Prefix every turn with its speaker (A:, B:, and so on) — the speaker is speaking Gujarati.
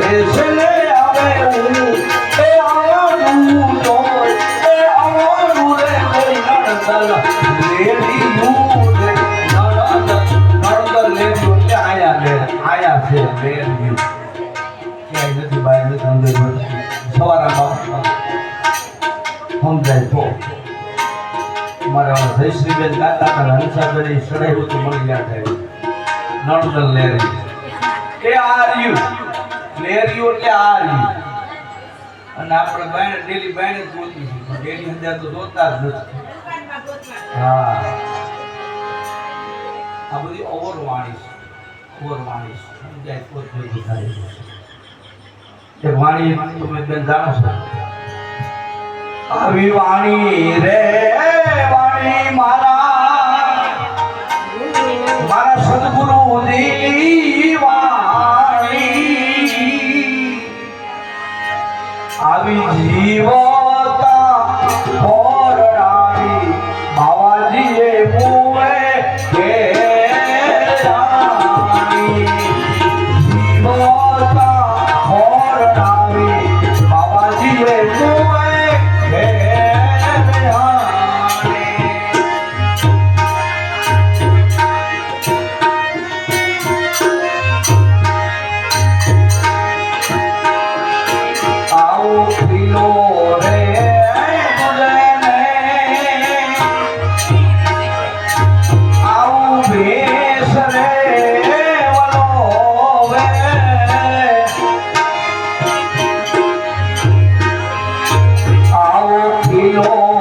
A: કહે છે આવે હું એ આવવાનું તો નથી અંદર સવારમાં સમજાય તો. મારા જયશ્રીબેન ગાતા હતા હંસાબેન સડાયું તો મળી ગયા થાય. નણદલ લેરી એ આર્યુ લેરીઓ એટલે આર્યુ અને આપણે બાયણે, ડેલી બાયણે જ ગોતી છે ડેલી અંદર તો જોતા જ નથી. હા. આ બધી ઓવરવાણી છે. ઓવરવાણી છે. સમજાય તો જ ભેગું થાય. છે એ વાણી તમે બેન જાણો છો? આવી વાણી રે, વાણી મારા. મારા સદગુરુ દી વાણી. જીવતા આવો